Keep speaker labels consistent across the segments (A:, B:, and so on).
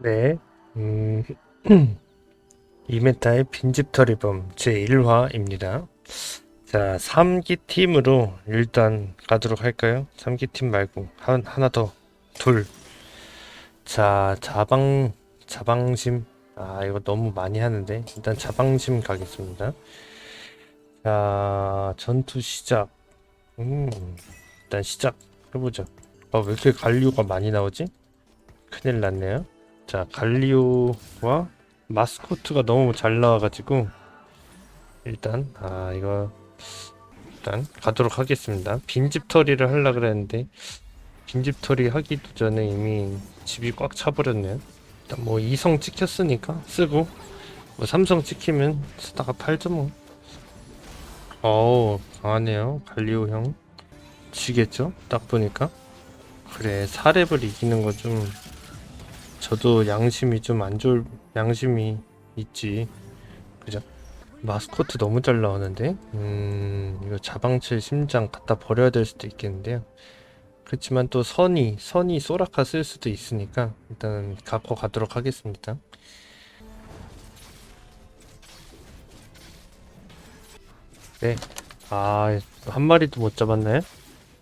A: 네, 음, 이메타의 빈집 털이범 제1화입니다. 자, 3기 팀으로 일단 가도록 할까요? 3기 팀 말고 한, 하나 더, 둘. 자, 자방, 자방심. 아, 이거 너무 많이 하는데. 일단 자방심 가겠습니다. 자, 전투 시작. 음, 일단 시작 해 보죠. 아, 왜 이렇게 갈류가 많이 나오지? 큰일 났네요. 자, 갈리오와 마스코트가 너무 잘 나와가지고 일단 아 이거 일단 가도록 하겠습니다. 빈집 털이를 하려 그랬는데 빈집 털이 하기도 전에 이미 집이 꽉 차버렸네요. 일단 뭐 2성 찍혔으니까 쓰고 뭐 3성 찍히면 쓰다가 팔죠 뭐. 어우 강하네요 갈리오 형. 지겠죠? 딱 보니까 그래 4렙을 이기는 거좀 저도 양심이 좀 안 좋을 양심이 있지. 그죠? 마스코트 너무 잘 나오는데? 음 이거 자방칠 심장 갖다 버려야 될 수도 있겠는데요. 그렇지만 또 선이 선이 소라카 쓸 수도 있으니까 일단 갖고 가도록 하겠습니다. 네 아 한 마리도 못 잡았나요?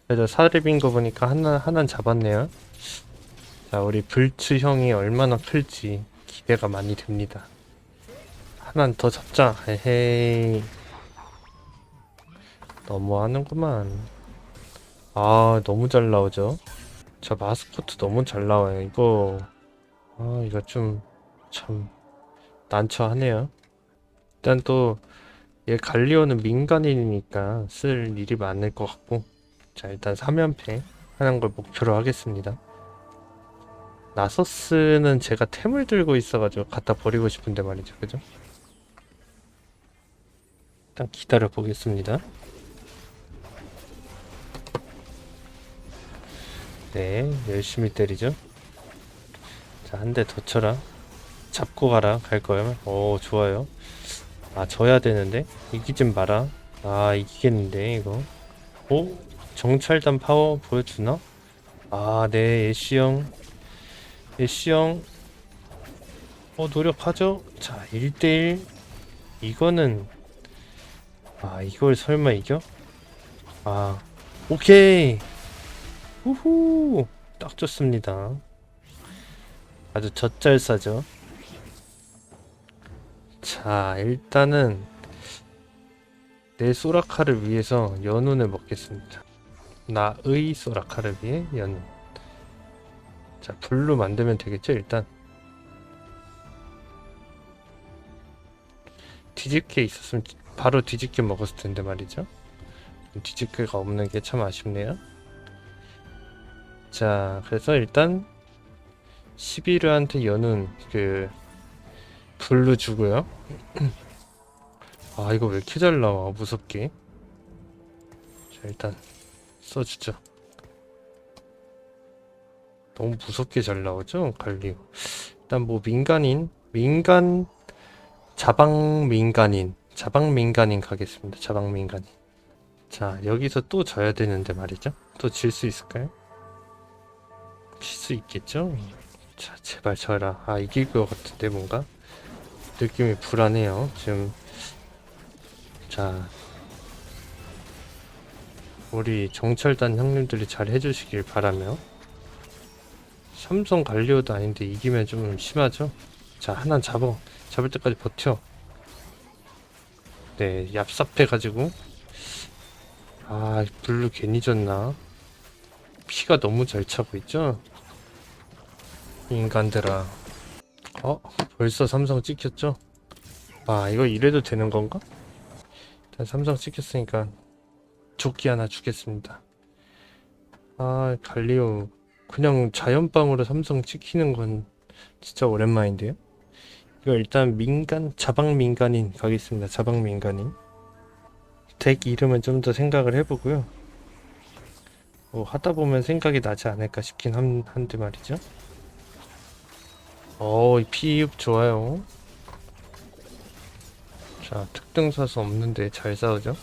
A: 그래도 사렙인 거 보니까 하나 하나는 잡았네요 자, 우리 불츠 형이 얼마나 클지 기대가 많이 됩니다. 하나 더 잡자. 헤헤이. 너무 하는구만. 아, 너무 잘 나오죠? 저 마스코트 너무 잘 나와요. 이거, 아, 이거 좀, 참, 난처하네요. 일단 또, 얘 갈리오는 민간인이니까 쓸 일이 많을 것 같고. 자, 일단 3연패 하는 걸 목표로 하겠습니다. 나서스는 제가 템을 들고 있어가지고 갖다 버리고 싶은데 말이죠. 그죠? 일단 기다려 보겠습니다. 네 열심히 때리죠. 자 한 대 더 쳐라. 잡고 가라. 갈 거예요. 오 좋아요. 아 져야 되는데? 이기진 마라. 아 이기겠는데 이거. 오 정찰단 파워 보여주나? 아네 애쉬형 애쉬형 어 노력하죠? 자 1대1 이거는 아 이걸 설마 이겨? 아 오케이! 우후! 딱 좋습니다. 아주 젖잘싸죠? 자 일단은 내 소라카를 위해서 연운을 먹겠습니다. 나의 소라카를 위해 연운 자, 불로 만들면 되겠죠, 일단. 뒤집개 있었으면 바로 뒤집개 먹었을 텐데 말이죠. 뒤집개가 없는 게 참 아쉽네요. 자, 그래서 일단 11호한테 여는 그 불로 주고요. 아, 이거 왜 이렇게 잘 나와, 무섭게. 자, 일단 써주죠. 너무 무섭게 잘 나오죠? 갈리오. 일단 뭐 민간인, 민간, 자방 민간인, 자방 민간인 가겠습니다. 자방 민간인. 자, 여기서 또 져야 되는데 말이죠. 또 질 수 있을까요? 질 수 있겠죠? 자, 제발 져라. 아, 이길 것 같은데 뭔가? 느낌이 불안해요. 지금, 자, 우리 정찰단 형님들이 잘 해주시길 바라며. 삼성 갈리오도 아닌데 이기면 좀 심하죠? 자, 하나 잡어. 잡을 때까지 버텨. 네, 얍삽해가지고. 아, 블루 괜히 졌나? 피가 너무 잘 차고 있죠? 인간들아. 어? 벌써 삼성 찍혔죠? 아, 이거 이래도 되는 건가? 일단 삼성 찍혔으니까 조끼 하나 주겠습니다. 아, 갈리오 그냥 자연빵으로 삼성 찍히는 건 진짜 오랜만인데요. 이거 일단 민간 자방 민간인 가겠습니다. 자방 민간인 덱 이름은 좀 더 생각을 해보고요. 뭐 하다 보면 생각이 나지 않을까 싶긴 한, 한데 말이죠. 어, 이 피흡 좋아요. 자, 특등 사수 없는데 잘 싸우죠?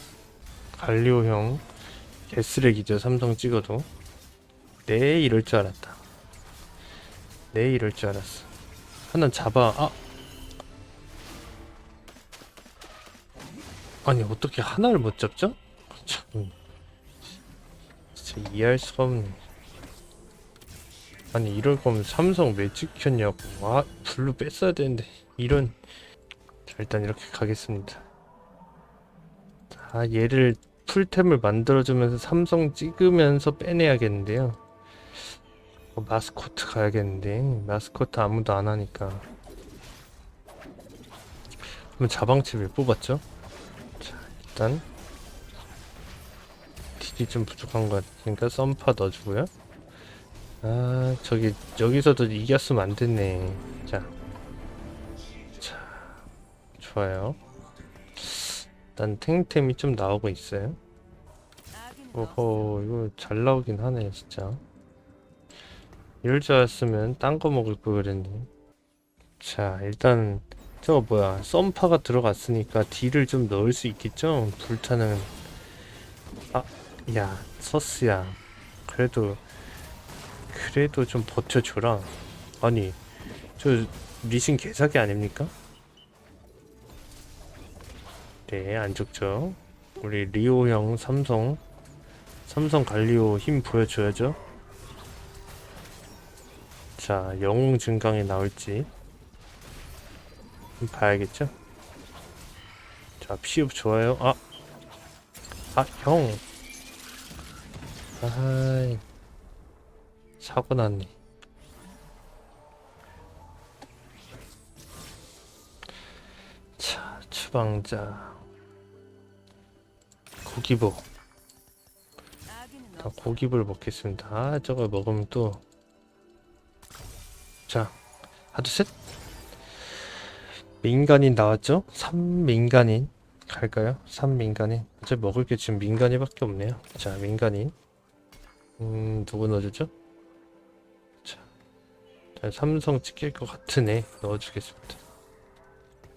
A: 갈리오 형 개쓰레기죠, 삼성 찍어도. 네 이럴 줄 알았다. 네 이럴 줄 알았어. 하나 잡아. 아. 아니 어떻게 하나를 못 잡죠? 참. 진짜 이해할 수가 없네. 아니 이럴 거면 삼성 왜 찍혔냐고. 아 블루 뺐어야 되는데. 이런. 자 일단 이렇게 가겠습니다. 자 얘를 풀템을 만들어주면서 삼성 찍으면서 빼내야겠는데요 어, 마스코트 가야겠는데. 마스코트 아무도 안 하니까. 자방치 왜 뽑았죠? 자 일단. 딜이 좀 부족한 것 같으니까 썸파 넣어주고요. 아 저기 여기서도 이겼으면 안 됐네. 자, 자 좋아요. 일단 탱템이 좀 나오고 있어요. 오호 이거 잘 나오긴 하네 진짜 이럴 줄 알았으면 딴 거 먹을 걸 그랬네. 자 일단 저거 뭐야? 썸파가 들어갔으니까 딜을 좀 넣을 수 있겠죠? 불타는. 아야 서스야. 그래도 그래도 좀 버텨줘라. 아니 저 리신 개사기 아닙니까? 네 안 죽죠. 우리 리오 형 삼성 삼성 갈리오 힘 보여줘야죠 자 영웅 증강이 나올지 봐야겠죠 자 피읍 좋아요 아 아, 형. 아이. 사고 났네. 자, 추방자. 고기복. 자, 고기볼 먹겠습니다. 아, 저거 먹으면 또. 자, 하나, 둘, 셋. 민간인 나왔죠? 3민간인. 갈까요? 3민간인. 어차피 먹을 게 지금 민간인밖에 없네요. 자, 민간인. 음, 누구 넣어주죠? 자, 자, 삼성 찍힐 것애 넣어주겠습니다.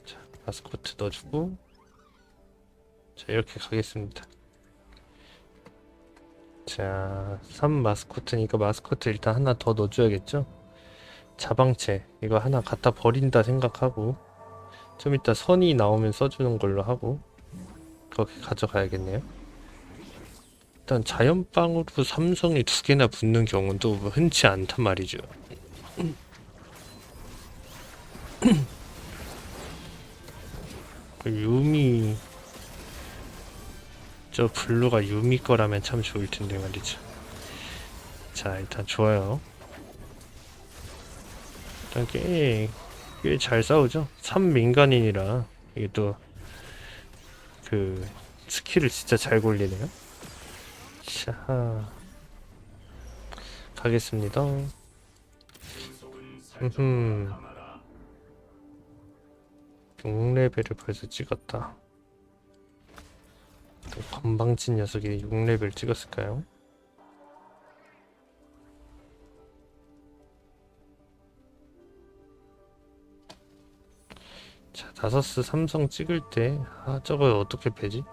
A: 자, 마스코트 넣어주고. 자, 이렇게 가겠습니다. 자, 3 마스코트니까 마스코트 일단 하나 더 넣어줘야겠죠? 자방체, 이거 하나 갖다 버린다 생각하고. 좀 이따 선이 나오면 써주는 걸로 하고 그렇게 가져가야겠네요. 일단 자연빵으로 삼성이 두 개나 붙는 경우도 흔치 않단 말이죠. 그 유미 저 블루가 유미 거라면 참 좋을 텐데 말이죠. 자 일단 좋아요. 꽤 꽤 잘 싸우죠. 3민간인이라 이게 또 그 스킬을 진짜 잘 굴리네요. 자 가겠습니다. 음 6레벨을 벌써 찍었다. 또 건방진 녀석이 6레벨 찍었을까요? 자, 다서스 삼성 찍을 때, 아, 저걸 어떻게 빼지?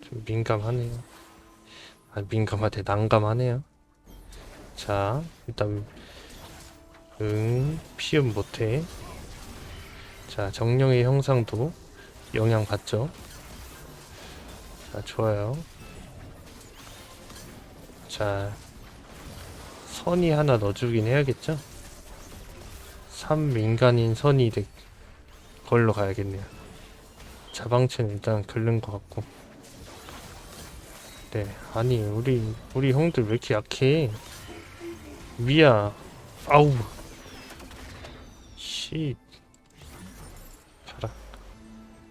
A: 좀 민감하네요. 아, 민감하대, 난감하네요. 자, 일단, 응, 피음 못해. 자, 정령의 형상도 영향 받죠. 자, 좋아요. 자, 선이 하나 넣어주긴 해야겠죠? 3 민간인 선이 될 걸로 가야겠네요. 자방체는 일단 긁는 것 같고. 네, 아니 우리 우리 형들 왜 이렇게 약해? 미야, 아우, 씨, 가라.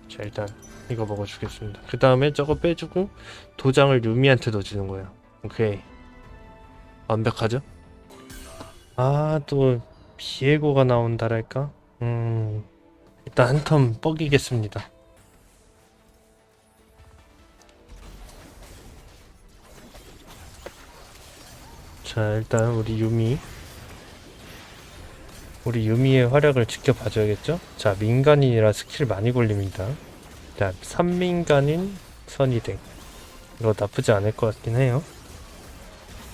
A: 자 일단 이거 먹어주겠습니다. 그 다음에 저거 빼주고 도장을 유미한테 넣어주는 거예요. 오케이, 완벽하죠? 아 또. 비에고가 나온다랄까? 음, 일단 한턴 뻐기겠습니다. 자, 일단 우리 유미. 우리 유미의 활약을 지켜봐줘야겠죠? 자, 민간인이라 스킬 많이 걸립니다. 자, 3민간인 선이댕. 이거 나쁘지 않을 것 같긴 해요.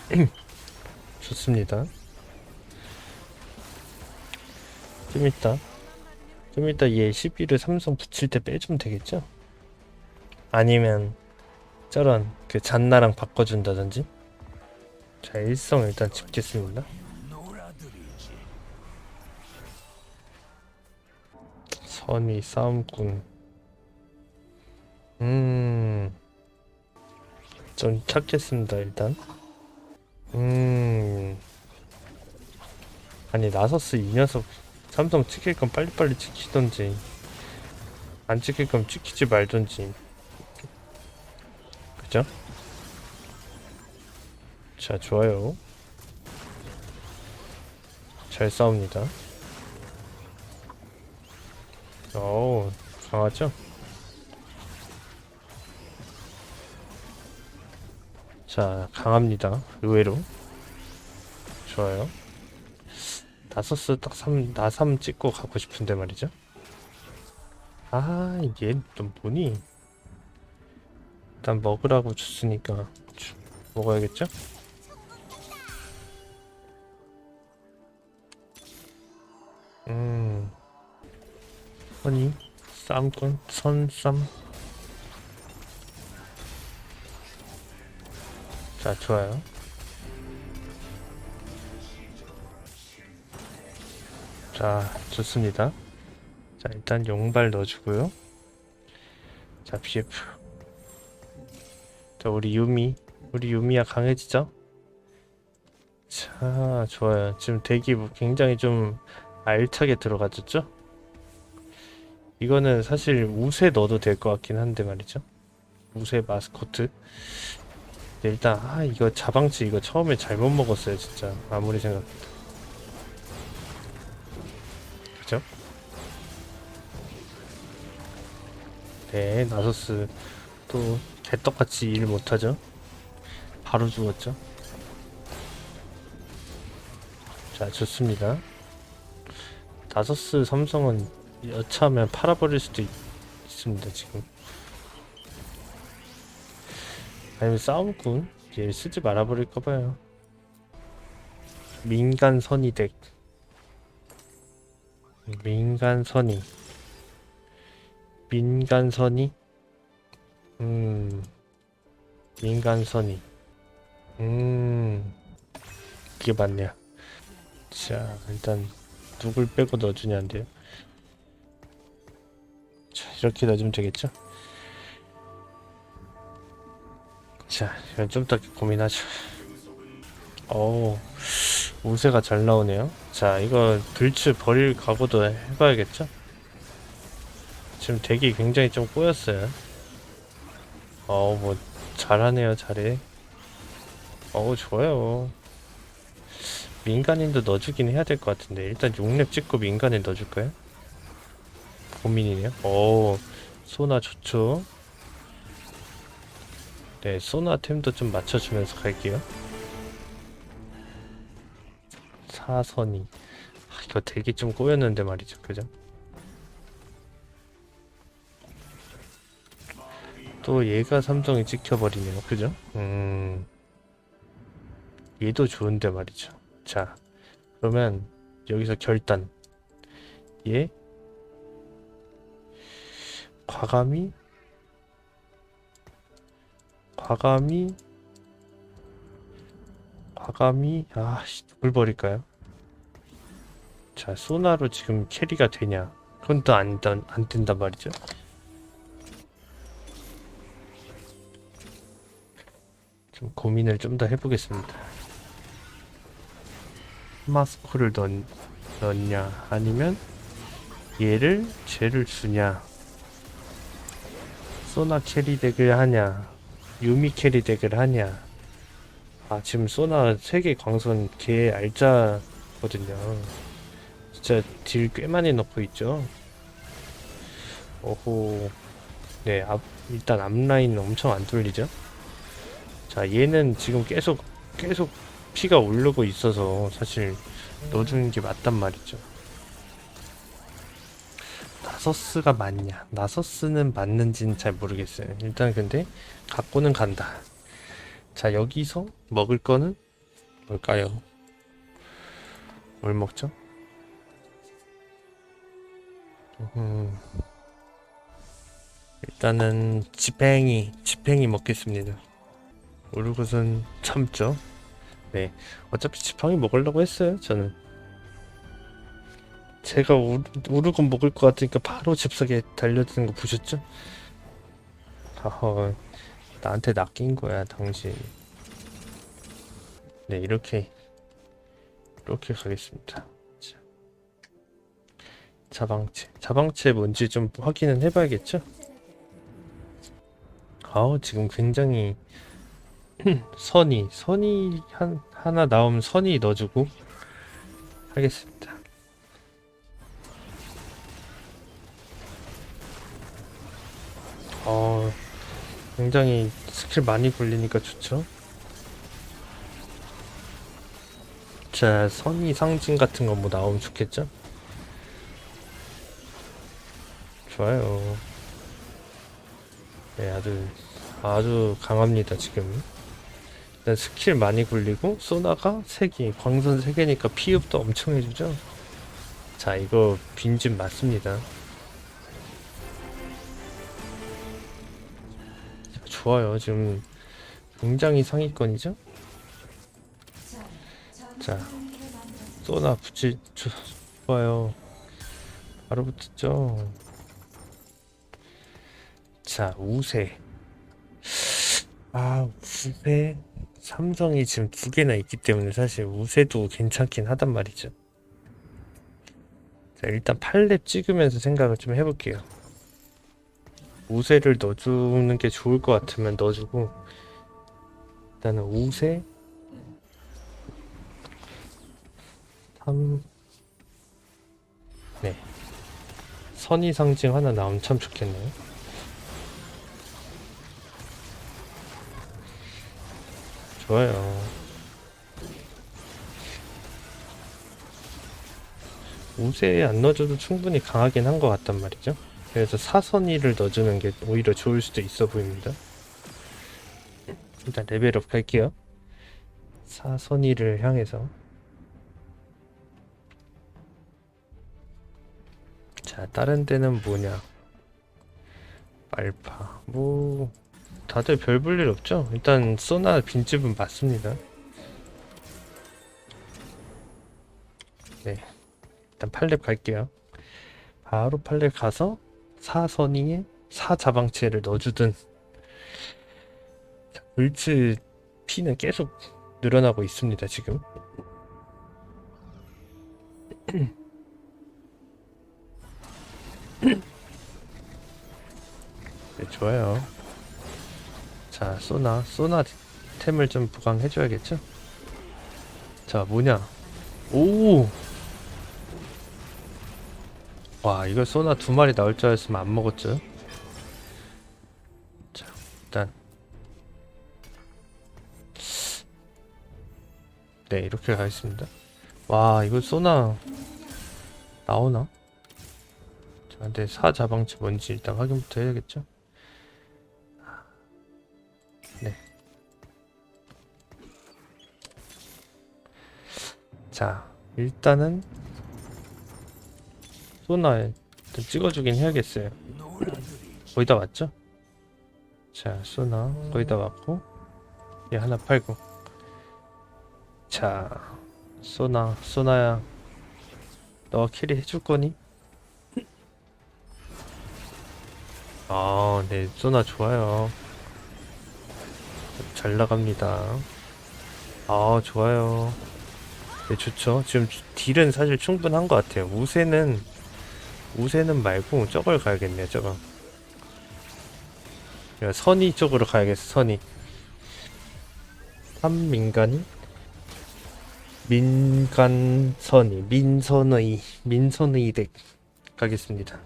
A: 좋습니다. 좀 이따 좀 이따 얘 11을 삼성 붙일 때 빼주면 되겠죠? 아니면 저런 그 잔나랑 바꿔준다든지? 자 일성 일단 집겠습니다. 선의 싸움꾼. 음좀 찾겠습니다 일단. 음. 아니 나서스 이 녀석 삼성 찍힐 건 빨리빨리 찍히던지 안 찍힐 건 찍히지 말던지. 그죠? 자 좋아요. 잘 싸웁니다. 오 강하죠? 자 강합니다. 의외로. 좋아요 나서스 딱 3, 나 3 찍고 가고 싶은데 말이죠. 아, 얘 또 뭐니? 일단 먹으라고 줬으니까 주- 먹어야겠죠? 음, 아니, 쌈건 선쌈. 자, 좋아요. 자, 좋습니다. 자, 일단 용발 넣어주고요. 자, BF. 자, 우리 유미. 우리 유미야 강해지죠? 자, 좋아요. 지금 대기 굉장히 좀 알차게 들어가졌죠? 이거는 사실 우세 넣어도 될 것 같긴 한데 말이죠. 우세 마스코트. 네, 일단, 아, 이거 자방치 이거 처음에 잘못 먹었어요, 진짜. 아무리 생각해도. 네, 나서스 또 개떡같이 일 못하죠? 바로 죽었죠? 자, 좋습니다. 나서스 삼성은 여차하면 팔아버릴 수도 있, 있습니다, 지금. 아니면 싸움꾼? 얘 쓰지 말아버릴까봐요. 민간 선의덱. 민간선이 민간선이? 음 민간선이. 음 그게 맞네요. 자 일단 누굴 빼고 넣어주냐인데요. 자 이렇게 넣어주면 되겠죠? 자 이건 좀 더 고민하죠. 어우 우세가 잘 나오네요. 자, 이거 불츠 버릴 각오도 해봐야겠죠? 지금 덱이 굉장히 좀 꼬였어요. 어우, 뭐, 잘하네요, 잘해. 어우, 좋아요. 민간인도 넣어주긴 해야 될 것 같은데, 일단 6렙 찍고 민간인 넣어줄까요? 고민이네요. 어우, 소나 좋죠. 네, 소나 템도 좀 맞춰주면서 갈게요. 사선이 아, 이거 되게 좀 꼬였는데 말이죠 그죠 또 얘가 삼성이 찍혀버리네요. 그죠? 음. 얘도 좋은데 말이죠. 자 그러면 여기서 결단. 얘. 과감히. 과감히. 과감히. 아 씨 누굴 버릴까요? 자 소나로 지금 캐리가 되냐? 그건 또 안 안 된단 말이죠. 좀 고민을 좀 더 해보겠습니다. 마스코를 넣, 넣냐? 아니면 얘를 죄를 주냐? 소나 캐리 덱을 하냐? 유미 캐리 덱을 하냐? 아 지금 소나 세계 광선 개 알짜거든요. 진짜 딜 꽤 많이 넣고 있죠? 오호. 네 앞, 일단 앞라인 엄청 안 뚫리죠 자 얘는 지금 계속 계속 피가 오르고 있어서 사실 넣어주는 게 맞단 말이죠 나서스가 맞냐 나서스는 맞는지는 잘 모르겠어요 일단 근데 갖고는 간다 자 여기서 먹을 거는 뭘까요? 뭘 먹죠? 음. 일단은 지팽이 지팽이 먹겠습니다. 우르곳은 참죠. 네, 어차피 지팡이 먹으려고 했어요. 저는 제가 우, 우르곤 먹을 것 같으니까 바로 잽싸게 달려드는 거 보셨죠? 하허, 나한테 낚인 거야, 당신. 네, 이렇게 이렇게 가겠습니다. 자, 자방체, 자방체 뭔지 좀 확인은 해봐야겠죠? 아우 지금 굉장히 선이 선이 한 하나 나오면 선이 넣어주고 하겠습니다. 어 굉장히 스킬 많이 굴리니까 좋죠. 자 선이 상징 같은 거 뭐 나오면 좋겠죠? 좋아요. 네 아주 아주 강합니다 지금. 스킬 많이 굴리고 소나가 3개 광선 3개니까 피흡도 엄청 해주죠. 자 이거 빈집 맞습니다. 좋아요. 지금 굉장히 상위권이죠? 자 소나 붙이 조- 좋아요. 바로 붙었죠? 자 우세. 아 우세 삼성이 지금 두 개나 있기 때문에 사실 우세도 괜찮긴 하단 말이죠. 자, 일단 8렙 찍으면서 생각을 좀 해볼게요. 우세를 넣어주는 게 좋을 것 같으면 넣어주고 일단은 우세 3 네. 선의 상징 하나 나오면 참 좋겠네요. 좋아요. 우세에 안 넣어줘도 충분히 강하긴 한 것 같단 말이죠. 그래서 사선이를 넣어주는 게 오히려 좋을 수도 있어 보입니다. 일단 레벨업 갈게요. 사선이를 향해서. 자, 다른 데는 뭐냐? 말파. 뭐, 다들 별 볼 일 없죠? 일단 소나 빈집은 맞습니다. 네. 일단 팔렙 갈게요. 바로 팔렙 가서 사선이에 사자방체를 넣어주든 자, 물츠 피는 계속 늘어나고 있습니다 지금 네 좋아요 자 소나 소나 템을 좀 부강해 줘야겠죠 자 뭐냐 오 와, 이거 소나 두 마리 나올 줄 알았으면 안 먹었죠. 자, 일단. 네, 이렇게 가겠습니다. 와, 이거 소나 나오나? 자, 근데 사자방치 뭔지 일단 확인부터 해야겠죠? 자, 일단은 소나에 좀 찍어주긴 해야겠어요. 거의 다 왔죠? 자, 소나 거의 다 왔고 얘 하나 팔고 자, 소나, 소나야 너 캐리 해줄 거니? 아, 네, 소나 좋아요. 잘 나갑니다. 아, 좋아요. 네, 좋죠. 지금 딜은 사실 충분한 것 같아요. 우세는 우세는 말고 저걸 가야겠네요 저거. 야, 선이 쪽으로 가야겠어 선이. 삼민간이 민간 선이 민선의 민선의 덱 가겠습니다.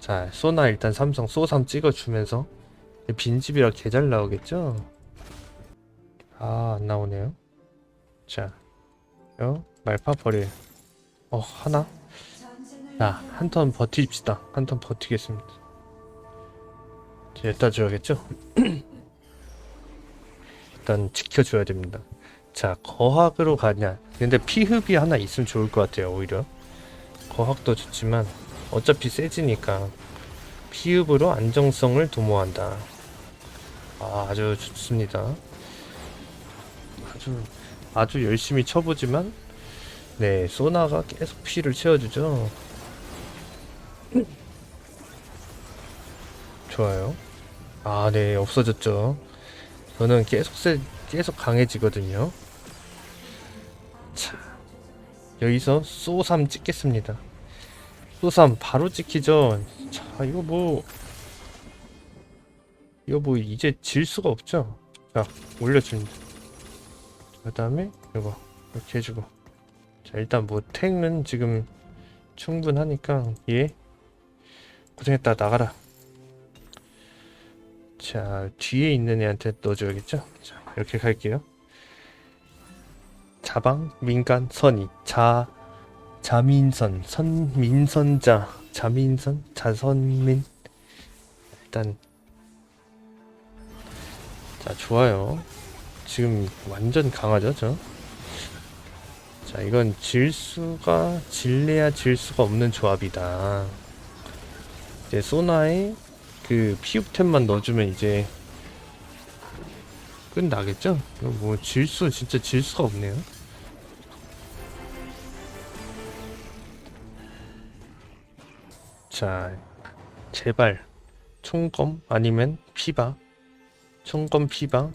A: 자 소나 일단 삼성 쏘삼 찍어주면서 빈집이라 개 잘 나오겠죠? 아 안 나오네요 자 요 말파 버릴 어 하나 자, 한 턴 버티십시다. 한 턴 버티겠습니다. 일단 줘야겠죠? 일단 지켜줘야 됩니다. 자, 거학으로 가냐. 근데 피흡이 하나 있으면 좋을 것 같아요, 오히려. 거학도 좋지만 어차피 세지니까 피읍으로 안정성을 도모한다. 아, 아주 좋습니다. 아주 아주 열심히 쳐보지만 네 소나가 계속 피를 채워주죠. 좋아요. 아, 네 없어졌죠. 저는 계속 세 계속 강해지거든요. 자, 여기서 쏘삼 찍겠습니다. 쏘삼 바로 찍히죠. 자, 이거 뭐 이거 뭐 이제 질 수가 없죠. 자, 올려줍니다. 그 다음에 이거 이렇게 해주고. 자, 일단 뭐 탱은 지금 충분하니까 얘 고생했다 나가라. 자, 뒤에 있는 애한테 넣어줘야겠죠? 자, 이렇게 갈게요. 자방, 민간, 선이, 자, 자민선, 선민선자, 자민선, 자선민. 일단, 자, 좋아요. 지금 완전 강하죠, 저? 자, 이건 질 수가, 질래야 질 수가 없는 조합이다. 이제 소나에 그 피읍템만 넣어주면 이제 끝나겠죠? 뭐 질수 진짜 질 수가 없네요. 자, 제발 총검 아니면 피바, 총검 피바,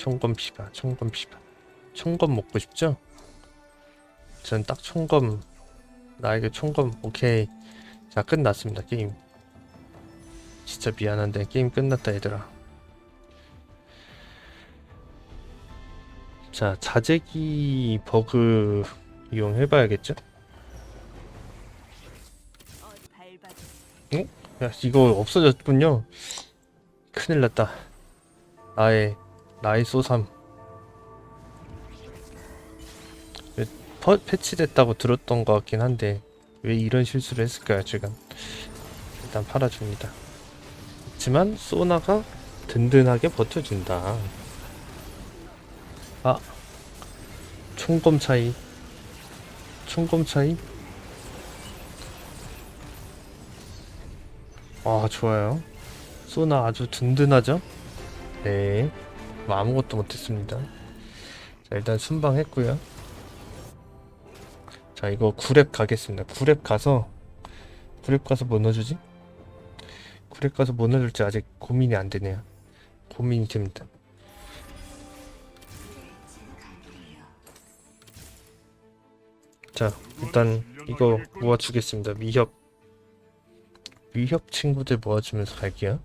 A: 총검 피바, 총검 먹고 싶죠? 전 딱 총검 나에게 총검 오케이. 자 끝났습니다 게임. 진짜 미안한데 게임 끝났다 얘들아 자 자재기 버그 이용해 봐야겠죠? 야 이거 없어졌군요 큰일 났다 나의 나의 소삼 왜 퍼, 패치됐다고 들었던 것 같긴 한데 왜 이런 실수를 했을까요 지금 일단 팔아줍니다 그렇지만 소나가 든든하게 버텨준다. 아, 총검 차이. 총검 차이. 아, 좋아요. 소나 아주 든든하죠? 네. 뭐 아무것도 못했습니다. 자, 일단 순방했고요. 자, 이거 9랩 가겠습니다. 9랩 가서 9랩 가서 뭐 넣어주지? 그래 가서 뭐 넣을지 아직 고민이 안 되네요. 고민이 됩니다. 자, 일단 이거 모아주겠습니다. 위협 위협 친구들 모아주면서 갈게요.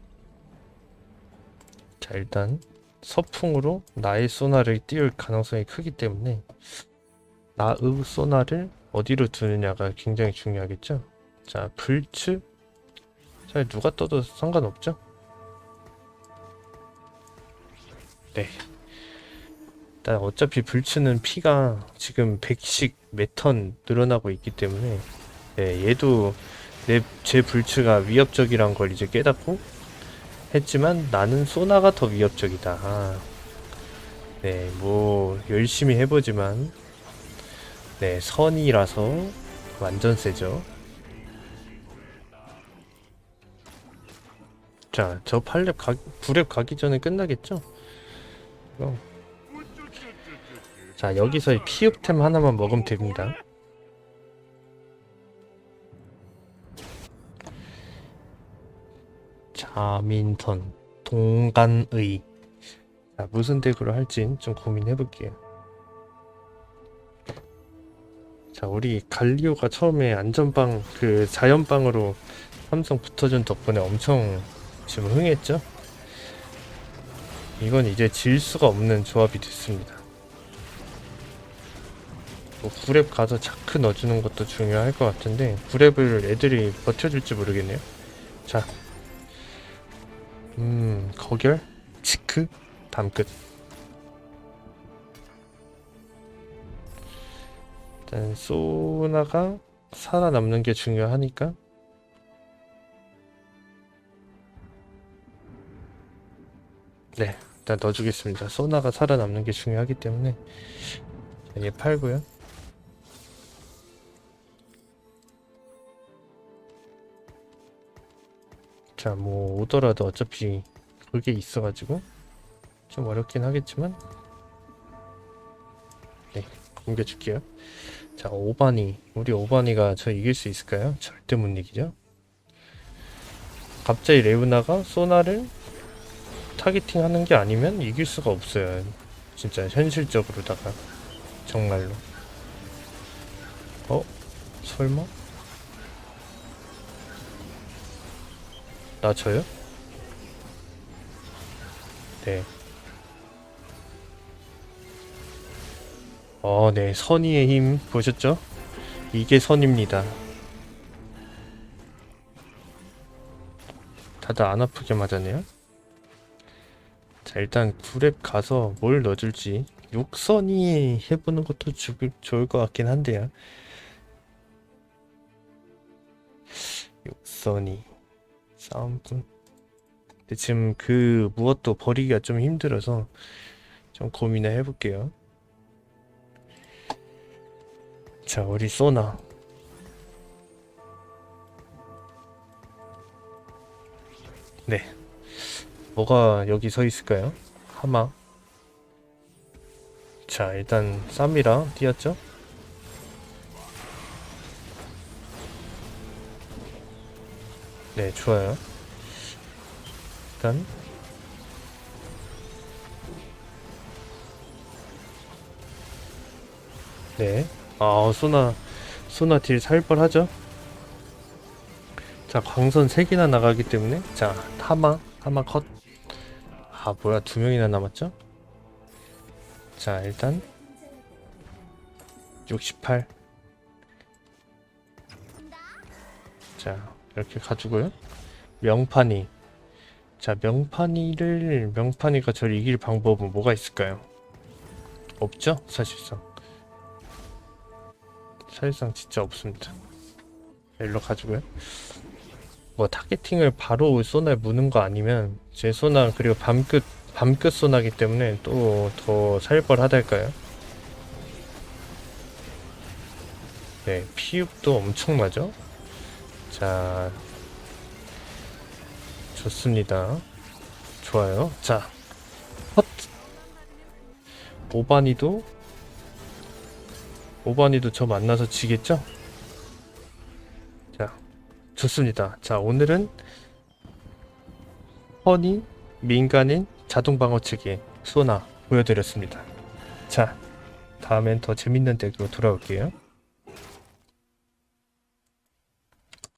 A: 자, 일단 서풍으로 나의 소나를 띄울 가능성이 크기 때문에 나의 소나를 어디로 두느냐가 굉장히 중요하겠죠. 자, 불츠 잘 누가 떠도 상관없죠? 네. 일단 어차피 불츠는 피가 지금 100씩 매턴 늘어나고 있기 때문에 네, 얘도 내 제 불츠가 위협적이란 걸 이제 깨닫고 했지만 나는 소나가 더 위협적이다. 네, 뭐 열심히 해보지만 네, 선이라서 완전 세죠. 자, 저 8렙 가, 9렙 가기 전에 끝나겠죠? 어. 자, 여기서 피읍템 하나만 먹으면 됩니다. 자민선, 동간의. 자, 무슨 덱으로 할진 좀 고민해 볼게요. 자, 우리 갈리오가 처음에 안전방, 그 자연방으로 삼성 붙어준 덕분에 엄청 지금 흥했죠? 이건 이제 질 수가 없는 조합이 됐습니다. 뭐 9랩 가서 자크 넣어주는 것도 중요할 것 같은데 9랩을 애들이 버텨줄지 모르겠네요. 자, 음 거결, 치크, 담끝. 일단 소나가 살아남는 게 중요하니까 네, 일단 넣어주겠습니다. 소나가 살아남는 게 중요하기 때문에 자, 얘 팔고요. 자, 뭐 오더라도 어차피 그게 있어가지고 좀 어렵긴 하겠지만 네, 공개줄게요. 자, 오바니. 우리 오바니가 저 이길 수 있을까요? 절대 못 이기죠. 갑자기 레우나가 소나를 타겟팅 하는 게 아니면 이길 수가 없어요. 진짜 현실적으로다가 정말로. 어? 설마? 나 저요? 네. 어, 네. 선의의 힘 보셨죠? 이게 선입니다. 다들 안 아프게 맞았네요. 자, 일단 구랩 가서 뭘 넣어줄지 육선이 해보는 것도 주, 좋을 것 같긴 한데요. 육선이 싸움꾼. 근데 지금 그 무엇도 버리기가 좀 힘들어서 좀 고민을 해볼게요. 자, 우리 소나. 네. 뭐가 여기 서 있을까요? 하마. 자, 일단 쌈이랑 띄었죠? 네, 좋아요. 일단 네. 아, 소나 소나 딜 살벌하죠? 자, 광선 3개나 나가기 때문에 자, 타마, 타마 컷. 아, 뭐야, 두 명이나 남았죠? 자, 일단 68. 자, 이렇게 가지고요. 명판이. 자, 명판이를 명판이가 저를 이길 방법은 뭐가 있을까요? 없죠? 사실상. 사실상 진짜 없습니다. 일로 가지고요. 뭐 타겟팅을 바로 소나에 무는 거 아니면 제 소나 그리고 밤끝 밤끝 소나기 때문에 또 더 살벌하달까요? 네, 피육도 엄청나죠? 자, 좋습니다. 좋아요. 자, 헛. 오바니도 오바니도 저 만나서 지겠죠? 자, 좋습니다. 자, 오늘은 허니 민간인 자동 방어치기 소나 보여드렸습니다. 자, 다음엔 더 재밌는 덱으로 돌아올게요.